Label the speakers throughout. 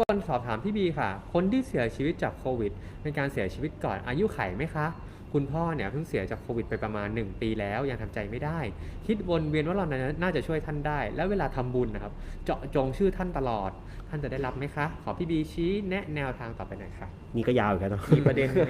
Speaker 1: กวนสอบถามพี่บีค่ะ คนที่เสียชีวิตจากโควิด เป็นการเสียชีวิตก่อนอายุไขไหมคะ คุณพ่อเนี่ยเพิ่งเสียจากโควิดไปประมาณ 1 ปีแล้ว ยังทำใจไม่ได้ คิดวนเวียนว่าเราน่าจะช่วยท่านได้ แล้วเวลาทำบุญนะครับ เจาะจงชื่อท่านตลอด ท่านจะได้รับไหมคะ ขอพี่บีชี้แนะแนวทางต่อไปหน่อยค่ะ
Speaker 2: นี่ก็ยาวอีกแล้วเนาะ
Speaker 3: มีประเด็นไหม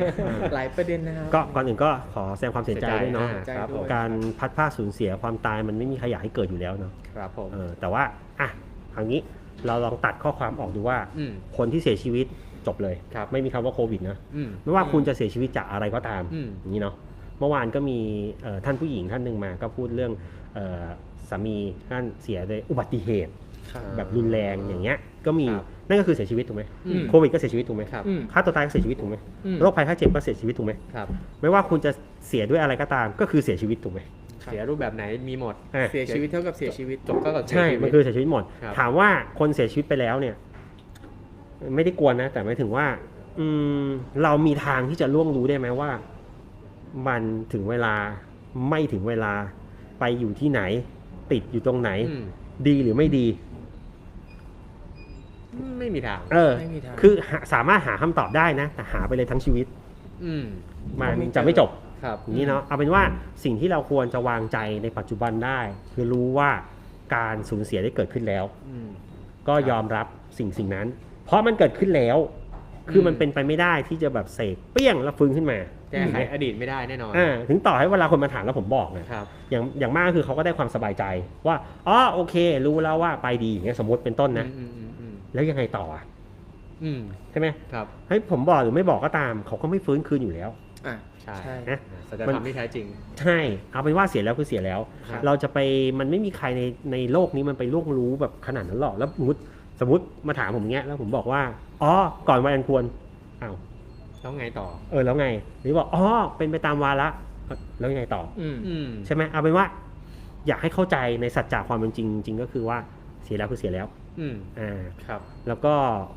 Speaker 3: หลายประเด็นนะครับ
Speaker 2: ก็ก่อนอื่นก็ขอแสดงความเสียใจด้วยเนาะ
Speaker 1: เสียใจ
Speaker 3: ครับผม
Speaker 2: การพัดพรากสูญเสียความตายมันไม่มีใครอยากให้เกิดอยู่แล้วเนาะ
Speaker 1: ครับผม
Speaker 2: เออแต่ว่าอะครั้งนี้ เราลองตัดข้อความออกดูว่า
Speaker 1: อืม
Speaker 2: คนที่เสียชีวิตจบเลย
Speaker 1: ครับ
Speaker 2: ไม่มีคำว่าโควิดนะ
Speaker 1: อืม
Speaker 2: ไม่ว่าคุณจะเสียชีวิตจากอะไรก็ตาม
Speaker 1: อืม
Speaker 2: อย่างนี้เนาะเมื่อวานก็มีเอ่อท่านผู้หญิงท่านหนึ่งมาก็พูดเรื่องเอ่อสามีท่านเสียโดยอุบัติเหตุ
Speaker 3: ครับ
Speaker 2: แบบรุนแรงอย่างเงี้ยก็มี
Speaker 1: ครับ
Speaker 2: นั่นก็คือเสียชีวิตถูกไหม
Speaker 1: อืม
Speaker 2: โควิดก็เสียชีวิตถูกไหม
Speaker 1: ครับ
Speaker 3: อืม
Speaker 2: ฆ่าตัวตายก็เสียชีวิตถูกไหม
Speaker 3: อืม
Speaker 2: โรคภัยไข้เจ็บก็เสียชีวิตถูกไหม
Speaker 1: ครับ
Speaker 2: ไม่ว่าคุณจะเสียด้วยอะไรก็ตามก็คือเสียชีวิตถูกไหม
Speaker 3: ครับ
Speaker 1: เสียรูปแบบไหนมีหมด
Speaker 2: อะ
Speaker 3: เสียชีวิตเท่ากับเสียชีวิต
Speaker 1: จบก็กับ
Speaker 2: ใช่
Speaker 1: เสียชีวิต
Speaker 2: มันคือเสียชีวิตหมด
Speaker 1: ครับ
Speaker 2: ถามว่าคนเสียชีวิตไปแล้วเนี่ย ไม่ได้กวนนะ แต่หมายถึงว่า อืม เรามีทางที่จะล่วงรู้ได้ไหมว่า มันถึงเวลาไม่ถึงเวลาไปอยู่ที่ไหน ติดอยู่ตรงไหน
Speaker 1: อืม
Speaker 2: ดีหรือไม่ดี
Speaker 1: ไม่มีทาง
Speaker 2: เออ
Speaker 3: ไม่มีทาง
Speaker 2: คือหาสามารถหาคำตอบได้นะแต่หาไปเลยทั้งชีวิต
Speaker 1: อืม
Speaker 2: มัน
Speaker 3: ไม่เจอ
Speaker 2: จะไม่จบ
Speaker 1: ครับ
Speaker 2: อย่างนี้เนาะเอาเป็นว่าสิ่งที่เราควรจะวางใจในปัจจุบันได้ คือรู้ว่าการสูญเสียได้เกิดขึ้นแล้ว
Speaker 1: อืม
Speaker 2: ก็ยอมรับสิ่งสิ่งนั้น เพราะมันเกิดขึ้นแล้ว คือมัน
Speaker 1: อืม
Speaker 2: เป็นไปไม่ได้ที่จะแบบเสกเปี้ยงแล้วฟื้นขึ้นมา
Speaker 1: แก้ไขอดีตไม่ได้แน่นอน
Speaker 2: อ่าถึงต่อให้เวลาคนมาถามแล้วผมบอกนะ ครับ อย่างอย่างมากคือเขาก็ได้ความสบายใจว่าอ๋อโอเค รู้แล้วว่าไปดีอย่างเงี้ยสมมติเป็นต้นนะ
Speaker 1: อืมอืมอืม
Speaker 2: แล้วยังไงต่ออะ
Speaker 1: อืม
Speaker 2: ใช่ไหม
Speaker 1: ครับ
Speaker 2: ให้ผมบอกหรือไม่บอกก็ตาม เขาก็ไม่ฟื้นคืนอยู่แล้ว
Speaker 3: อะ
Speaker 1: ใช่
Speaker 3: ใช่
Speaker 2: นะ
Speaker 1: สัจธรรมที่แท้จริง
Speaker 2: ใช่ เอาเป็นว่าเสียแล้วคือเสียแล้ว
Speaker 1: ครับ
Speaker 2: เราจะไปมันไม่มีใครในในโลกนี้มันไปล่วงรู้แบบขนาดนั้นหรอก แล้วสมมติสมมติมาถามผมเงี้ย แล้วผมบอกว่า อ๋อ ก่อนวันอันควร อ้าว
Speaker 1: แล้วไงต่อ
Speaker 2: เออแล้วไง หรือบอก อ๋อ เป็นไปตามวาระแล้วยังไงต่อ
Speaker 3: อืม
Speaker 1: อืม
Speaker 2: ใช่ไหมเอาเป็นว่า อยากให้เข้าใจในสัจจะความเป็นจริงจริงก็คือว่าเสียแล้วคือเสียแล้ว
Speaker 1: อืม
Speaker 2: อ่า
Speaker 1: ครับ
Speaker 2: แล้วก็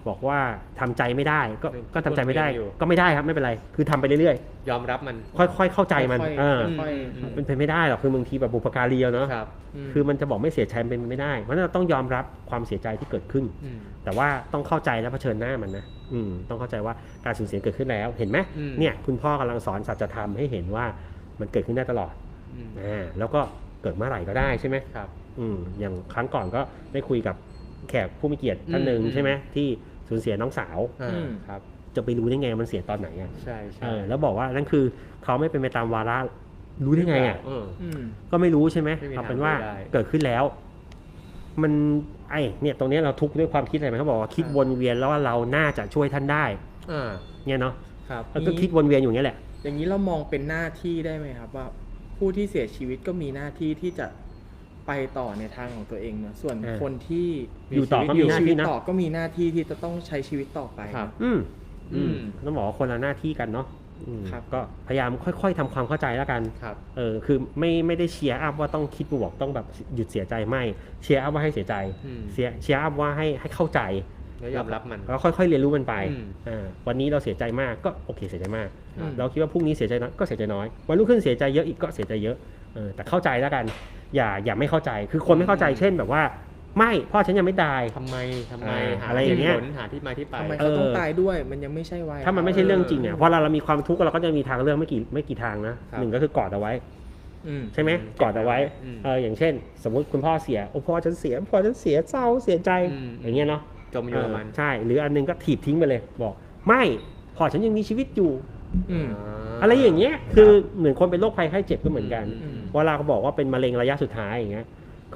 Speaker 2: บอกว่าทำใจไม่ได้ ก็
Speaker 1: อืม
Speaker 2: ก็ทำใจไม่ได้
Speaker 1: วนเวียนอยู่
Speaker 2: ก็ไม่ได้ครับไม่เป็นไร คือทำไปเรื่อย
Speaker 1: ยอมรับมัน
Speaker 2: ๆค่อยๆเข้าใจมัน
Speaker 3: ค่อยๆ
Speaker 2: เออ
Speaker 3: ค่อย
Speaker 1: อืม
Speaker 2: เป็นไปไม่ได้หรอกคือบางทีแบบบุพการีอะเนาะ
Speaker 1: ครับ
Speaker 3: ๆ
Speaker 2: คือมันจะบอกไม่เสียใจมันเป็นไปไม่ได้เพราะฉะนั้นเราต้องยอมรับความเสียใจที่เกิดขึ้น
Speaker 1: อืม
Speaker 2: แต่ว่าต้องเข้าใจและเผชิญหน้ามันนะอืมต้องเข้าใจว่าการสูญเสียเกิดขึ้นแล้วเห็นไหม
Speaker 1: อืม
Speaker 2: เนี่ยคุณพ่อกำลังสอนสัจธรรมให้เห็นว่ามันเกิดขึ้นได้ตลอด
Speaker 1: อืม
Speaker 2: อ่าแล้วก็เกิดเมื่อไหร่ก็ได้ใช่ไหม
Speaker 1: ครับ
Speaker 2: อืมอย่างครั้งก่อนก็ได้คุยกับ แขกผู้มีเกียรติท่านหนึ่ง
Speaker 1: อืม
Speaker 2: ใช่ไหมที่สูญเสียน้องสาว
Speaker 1: อ่า
Speaker 3: อืม
Speaker 1: ครับ
Speaker 2: จะไปรู้ได้ไงมันเสียตอนไหนอะ
Speaker 1: ใช่
Speaker 2: เอ
Speaker 1: ใช่
Speaker 2: อแล้วบอกว่านั่นคือเขาไม่เป็นไปตามวาระรู้ได้ไงอะ
Speaker 1: เออ
Speaker 3: อืม
Speaker 2: ก็ไม่รู้ใช่ไหม
Speaker 1: ไม่มี
Speaker 2: เอาเป็นว่า
Speaker 1: ทางรู้ได้
Speaker 2: เกิดขึ้นแล้ว มันไอเนี่ยตรงเนี้ยเราทุกข์ด้วยความคิดอะไรไหมเขาบอกว่าคิด
Speaker 3: ครับ
Speaker 2: วนเวียนแล้วว่าเราน่าจะช่วยท่านได้
Speaker 1: อ่า
Speaker 2: เนี่ยเนาะ
Speaker 1: ครับ
Speaker 2: แล้วก็คิดวนเวียนอยู่อย่างนี้ยแหละ
Speaker 3: อย่างนี้เรามองเป็นหน้าที่ได้ไหมครับ ว่าผู้ที่เสียชีวิตก็มีหน้าที่ที่จะ ไปต่อในทางของตัวเองเนอะส่วน
Speaker 2: เออ
Speaker 3: คนที่
Speaker 2: อยู่ต่อก็มี
Speaker 3: อยู่
Speaker 2: หน้า
Speaker 3: ชีวิ
Speaker 2: ที่
Speaker 3: ต
Speaker 2: นะ
Speaker 3: ต่อก็มีหน้าที่ที่จะต้องใช้ชีวิตต่อไป
Speaker 1: ครับ
Speaker 2: อืม
Speaker 1: อืม
Speaker 2: ต้องบอกว่าคนละหน้าที่กันเนาะอืม
Speaker 3: ครับ
Speaker 2: ก็พยายามค่อยๆทำความเข้าใจแล้วกัน
Speaker 1: ครับ
Speaker 2: เออคือไม่ไม่ได้เชียร์อัพว่าต้องคิดบวกต้องแบบหยุดเสียใจไม่เชียร์อัพว่าให้เสียใจ
Speaker 1: อืม
Speaker 2: เชียร์เชียร์อัพว่าให้ให้เข้าใจ
Speaker 1: แล้วยอมรับมัน
Speaker 2: แล้วค่อยๆเรียนรู้มันไป
Speaker 1: อืม
Speaker 2: อ่าวันนี้เราเสียใจมากก็โอเคเสียใจมาก
Speaker 3: อืม
Speaker 2: เราคิดว่าพรุ่งนี้เสียใจน้อยก็เสียใจน้อยวันรุ่งขึ้นเสียใจเยอะอีกก็เสียใจเยอะเออแต่เข้าใจแล้วกัน อย่าอย่าไม่เข้าใจ คือคนไม่เข้าใจ
Speaker 1: อืม
Speaker 2: เช่นแบบว่า ไม่พ่อฉันยังไม่ตาย
Speaker 1: ทำไมทำไม
Speaker 2: อ่า
Speaker 1: หา
Speaker 2: อะไรอย่างเงี้ย
Speaker 1: หตุผลหาที่มาที่ไป
Speaker 3: ทำไม
Speaker 2: เอ
Speaker 3: เขา
Speaker 2: อ
Speaker 3: ต้องตายด้วยมันยังไม่ใช่วัย
Speaker 2: ถ้ามันไม่ใช่เรื่องจริงเนี่ยพอเราเรามีความทุกข์เราก็จะมีทางเลือกไม่กี่ไม่กี่ทางนะครับ หนึ่งก็คือกอดเอาไว้
Speaker 3: อืม
Speaker 2: ใช่ไหม
Speaker 1: อืม
Speaker 2: กอดเอาไว้
Speaker 1: อืม
Speaker 2: เอออย่างเช่น สมมุติคุณพ่อเสียโอ้พ่อฉันเสียพ่อฉันเสียเศร้าเสียใจ
Speaker 1: อืม
Speaker 2: อย่างเงี้ยเนาะ
Speaker 1: จมอยู่กับมัน
Speaker 2: เออใช่ หรืออันหนึงก็ถีบทิ้งไปเลย บอก ไม่พ่อฉันยังมีชีวิตอยู่
Speaker 3: อืม
Speaker 2: อะไรอย่างเงี้ยคือเหมือนคนเป็นโรคภัยไข้เจ็บก็เหมือนกัน
Speaker 1: อืม
Speaker 2: เวลาเขาบอกว่าเป็นมะเร็งระยะสุดท้ายอย่างเงี้ย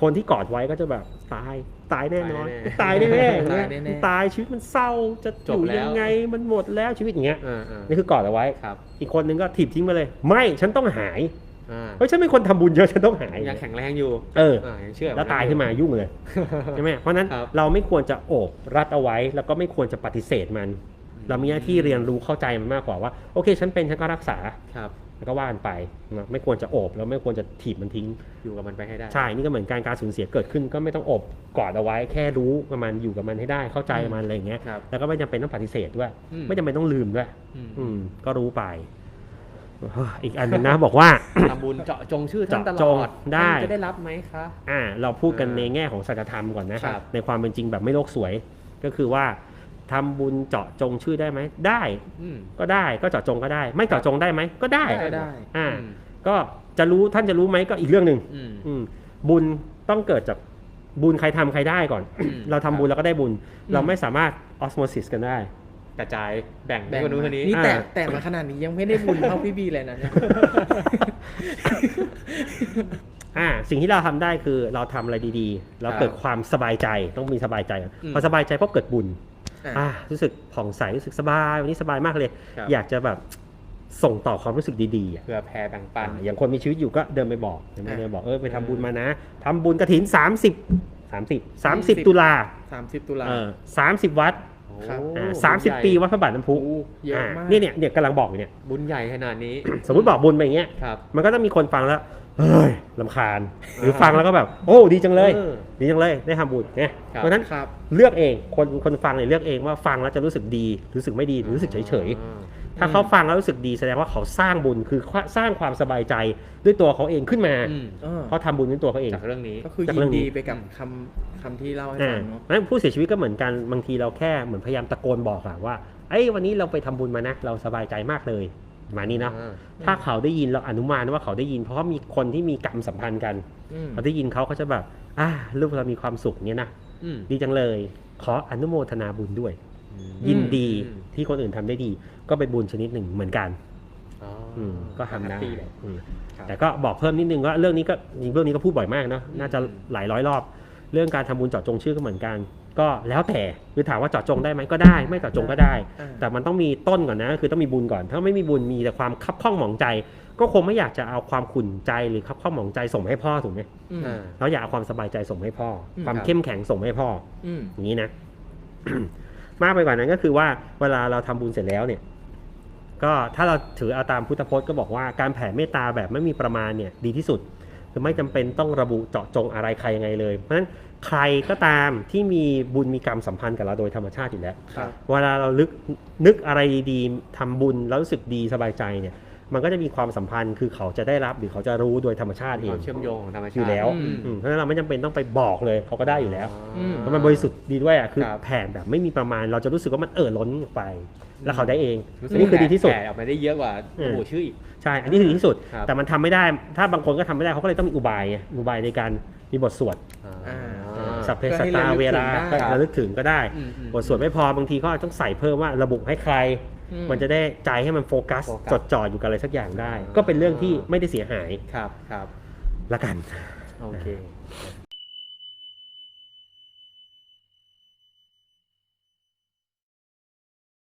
Speaker 2: คนที่กอดไว้ก็จะแบบตายตายแน่นอน
Speaker 1: ตา
Speaker 2: ตายย
Speaker 1: แน่
Speaker 2: แน่
Speaker 3: ตายแน่ๆ
Speaker 2: มันตายชีวิตมันเศร้าจะอ
Speaker 1: จบ
Speaker 2: ยู่
Speaker 1: แล้ว
Speaker 2: ยังไงมันหมดแล้วชีวิตอย่างเงี้ย
Speaker 1: อ่าอ่า
Speaker 2: นี่คือกอดเอาไว้
Speaker 1: ครับ
Speaker 2: อีกคนนึงก็ถีบทิ้งไปเลย ไม่ฉันต้องหาย
Speaker 1: อ่า
Speaker 2: เพราะฉันเป็นคนทำบุญเยอะฉันต้องหาย
Speaker 1: ยังแข็งแรงอยู่
Speaker 2: เออ
Speaker 1: อ่ายังเชื่อ
Speaker 2: แล้วตายขึ้นมายุ่งเลยใช่ไหมเพราะฉะนั้น
Speaker 1: ครับ
Speaker 2: เราไม่ควรจะโอบรัดเอาไว้ แล้วก็ไม่ควรจะปฏิเสธมัน เรามีหน้าที่เรียนรู้เข้าใจมันมากกว่าว่า โอเค ฉันเป็นฉันก็รักษา
Speaker 1: ครับ
Speaker 2: แล้วก็ว่ากันไปนะไม่ควรจะโอบแล้วไม่ควรจะถีบมันทิ้ง
Speaker 1: อยู่กับมันไปให้ได้
Speaker 2: ใช่ นี่ก็เหมือนการการสูญเสียเกิดขึ้นก็ไม่ต้องโอบกอดเอาไว้ แค่รู้กับมันอยู่กับมันให้ได้เข้าใจมันอะไรอย่างเงี้ย
Speaker 1: ครับ
Speaker 2: แล้วก็ไม่จำเป็นต้องปฏิเสธด้วย
Speaker 1: อืม
Speaker 2: ไม่จำเป็นต้องลืมด้วย
Speaker 1: อืม
Speaker 2: อืม ก็รู้ไปอีกอันหนึงนะ บอกว่า
Speaker 1: ทำบุญเจาะจงชื่อท่านต
Speaker 2: เจาะ
Speaker 1: ล
Speaker 2: จง
Speaker 1: อด
Speaker 2: ได้
Speaker 1: ท่านจะได้รับไหมคะ
Speaker 2: อ่า เราพูดกัน
Speaker 1: อ่า
Speaker 2: ในแง่ของสัจธรรมก่อนนะ
Speaker 1: ครับ
Speaker 2: ในความเป็นจริงแบบไม่โลกสวย ก็คือว่า ทำบุญเจาะจงชื่อได้ไหมได้
Speaker 1: อืม
Speaker 2: ก็ได้ก็เจาะจงก็ได้ ไม่เจาะจงได้ไหมก็ได้
Speaker 3: ก็ได้
Speaker 2: อ่า
Speaker 1: อืม
Speaker 2: ก็จะรู้ท่านจะรู้ไหมก็อีกเรื่องหนึ่ง
Speaker 1: อืม
Speaker 2: อืมบุญต้องเกิดจากบุญใครทำใครได้ก่อน
Speaker 1: อืม
Speaker 2: เราทำบุญ
Speaker 1: ครับ
Speaker 2: เราก็ได้บุญ เราไม่สามารถออสโมซิสกันได้
Speaker 1: กระจายแบ่ง
Speaker 3: แบ่ง
Speaker 1: คนนู้นคนนี้
Speaker 3: นี่แต่
Speaker 2: อ่า
Speaker 3: แต่มาขนาดนี้ยังไม่ได้บุญเท่าพี่บีเลยนะเนี่ย
Speaker 2: อ่าสิ่งที่เราทำได้คือเราทำอะไรดีๆ เรา
Speaker 1: ครับ
Speaker 2: เกิดความสบายใจต้องมีสบายใจก่อน
Speaker 1: อืม
Speaker 2: พอสบายใจเพราะเกิดบุญ
Speaker 3: อะ
Speaker 2: อ่ารู้สึกผ่องใสรู้สึกสบายวันนี้สบายมากเลย
Speaker 1: ครับ
Speaker 2: อยากจะแบบส่งต่อความรู้สึกดีๆอะ
Speaker 1: เพื่อแผ่แบ่งปัน
Speaker 2: อ่าอย่างคนมีชีวิตอยู่ก็เดินไปบอกเดินไป
Speaker 3: อะ
Speaker 2: เดินบอกเออไปทำบุญมานะทำบุญกระถิน 30 30 30
Speaker 3: 30
Speaker 2: ตุลา
Speaker 3: สามสิบตุลา
Speaker 2: เออ30 วัด
Speaker 3: ครับ
Speaker 1: โอ้
Speaker 2: อ่า
Speaker 1: บุญ
Speaker 2: สามสิบ
Speaker 1: ใหญ่
Speaker 2: ปีวัดพระบาทน้ำพุ
Speaker 3: โอ้เยอะ
Speaker 2: อ่ามา
Speaker 3: ก
Speaker 2: เนี่ยเนี่ยเนี่ยกำลังบอกอยู่เนี่ย
Speaker 1: บุญใหญ่ขนาดนี้
Speaker 2: สมมติบอกบุญไปอย่างเงี้ย
Speaker 1: ครับ
Speaker 2: มันก็ต้องมีคนฟังแล้ว เฮ้ยลำคาญหรือฟังแล้วก็แบบ โอ้ดีจังเลย
Speaker 1: เออ
Speaker 2: ดีจังเลยได้ทำบุญเนี่ย
Speaker 1: ครับ
Speaker 2: เพราะฉะนั้น
Speaker 3: ครับ
Speaker 2: เลือกเองคนคนฟังเนี่ยเลือกเองว่าฟังแล้วจะรู้สึกดี รู้สึกไม่ดีหรือรู้สึกเฉย
Speaker 1: อ่า
Speaker 2: ๆถ้าเขาฟังแล้วรู้สึกดีแสดงว่าเขาสร้างบุญคือสร้างความสบายใจด้วยตัวเขาเองขึ้นมา
Speaker 1: อืม
Speaker 3: เออ
Speaker 2: เขาทำบุญด้วยตัวเขาเอง
Speaker 1: จากเรื่องนี้
Speaker 3: ก็คือ
Speaker 2: จาก
Speaker 3: ยิ
Speaker 2: เรื่
Speaker 3: น
Speaker 2: องนี้
Speaker 3: ดีไปกับคำคำที่เล่าให้
Speaker 2: อ่า
Speaker 3: ฟังเนาะ
Speaker 2: เพราะฉะนั้นผู้เสียชีวิตก็เหมือนกันบางทีเราแค่เหมือนพยายามตะโกนบอกอะว่าไอ้ยวันนี้เราไปทำบุญมานะเราสบายใจมากเลย ประมาณนี้เนาะ
Speaker 1: อ่า
Speaker 2: ถ้าเขาได้ยินเราอนุมานว่าเขาได้ยิน เพราะว่ามีคนที่มีกรรมสัมพันธ์กัน
Speaker 3: อืม
Speaker 2: เขาได้ยินเขาเขาจะแบบอ่าลูกเรามีความสุขเนี้ยนะ
Speaker 1: อืม
Speaker 2: ดีจังเลย ขออนุโมทนาบุญด้วย
Speaker 1: อืม
Speaker 2: ยินดี
Speaker 1: อืม
Speaker 2: ที่คนอื่นทำได้ดี ก็เป็นบุญชนิดหนึ่งเหมือนกัน
Speaker 1: อ๋อ
Speaker 2: อืมก็ทำได้
Speaker 1: แฮปปี้เลย
Speaker 2: อืม
Speaker 1: ครับ
Speaker 2: แต่ก็บอกเพิ่มนิดนึงว่าเรื่องนี้ก็จริงๆเรื่องนี้ก็พูดบ่อยมากเนาะน่าจะ
Speaker 1: อืม
Speaker 2: หลายร้อยรอบ เรื่องการทำบุญเจาะจงชื่อก็เหมือนกัน ก็แล้วแต่คือถามว่าเจาะจงได้ไหมก็ได้ ไม่เจาะจงก็ได้
Speaker 3: อ่า
Speaker 2: แต่มันต้องมีต้นก่อนนะคือต้องมีบุญก่อน ถ้าไม่มีบุญมีแต่ความคับข้องหมองใจ ก็คงไม่อยากจะเอาความขุ่นใจหรือคับข้องหมองใจส่งมาให้พ่อถูกไหม
Speaker 3: อืม
Speaker 1: อ่า
Speaker 2: เราอยากเอาความสบายใจส่งมาให้พ่ออ
Speaker 3: ม
Speaker 2: ความ
Speaker 1: ครับ
Speaker 2: เข้มแข็งส่งมาให้พ่อ
Speaker 3: อืม
Speaker 2: อย่างนี้นะ มากไปกว่านั้นก็คือว่าเวลาเราทำบุญเสร็จแล้วเนี่ย ก็ถ้าเราถือเอาตามพุทธพจน์ก็บอกว่าการแผ่เมตตาแบบไม่มีประมาณเนี่ย ดีที่สุด คือไม่จำเป็นต้องระบุเจาะจงอะไรใครยังไงเลย เพราะฉะนั้น ใครก็ตามที่มีบุญมีกรรมสัมพันธ์กับเราโดยธรรมชาติอยู่แล้ว
Speaker 3: ครับ
Speaker 2: เวลาเราลึกนึกอะไรดีๆทำบุญแล้วรู้สึกดีสบายใจเนี่ย มันก็จะมีความสัมพันธ์คือเขาจะได้รับหรือเขาจะรู้โดยธรรมชาติ
Speaker 1: ค
Speaker 2: เอง
Speaker 1: วามเชื่อมโยงของธรรมชาติ
Speaker 2: อยู่แล้ว
Speaker 3: อืม
Speaker 2: อืมเพราะฉะนั้นเราไม่จำเป็นต้องไปบอกเลยเขาก็ได้อยู่แล้ว
Speaker 3: อืม
Speaker 2: เพราะมันบริสุทธิ์ดีด้วยอะคือ
Speaker 1: ครับ
Speaker 2: แผ่แบบไม่มีประมาณเราจะรู้สึกว่ามันเอ่อล้นออกไป แล้วเขาได้เอง
Speaker 1: รู้สึ
Speaker 2: อั
Speaker 1: ก
Speaker 2: นนี้คือดีที่สุด
Speaker 1: แผ่ออกมาได้เยอะกว่า
Speaker 2: อืม
Speaker 1: หมู่ชื่ออีก
Speaker 2: ใช่ อันนี้คือดีที่สุด
Speaker 1: ครับ
Speaker 2: แต่มันทำไม่ได้ ถ้าบางคนก็ทำไม่ได้เขาก็เลยต้องมีอุบายไงอุบายในการมีบทสวด
Speaker 1: อ่า
Speaker 2: สัพเพ
Speaker 3: เพื่อ
Speaker 2: ส
Speaker 3: ให้
Speaker 2: ตา
Speaker 3: ระลึก
Speaker 2: เวลา
Speaker 3: ถึงได้
Speaker 2: ก็ระลึกถึงก็ได้
Speaker 1: อืมอืม
Speaker 2: บทสวดไม่พอบางทีก็ต้องใส่เพิ่มว่าระบุให้ใคร
Speaker 3: อื
Speaker 2: มันจะได้ใจให้มันโฟกัส
Speaker 1: โฟกัส
Speaker 2: จดจ่ออยู่กับอะไรสักอย่างได้
Speaker 1: อ่า
Speaker 2: ก็เป็นเรื่องที่ไม่ได้เสียหาย
Speaker 1: ครับครับ
Speaker 2: ละกัน
Speaker 1: โอเค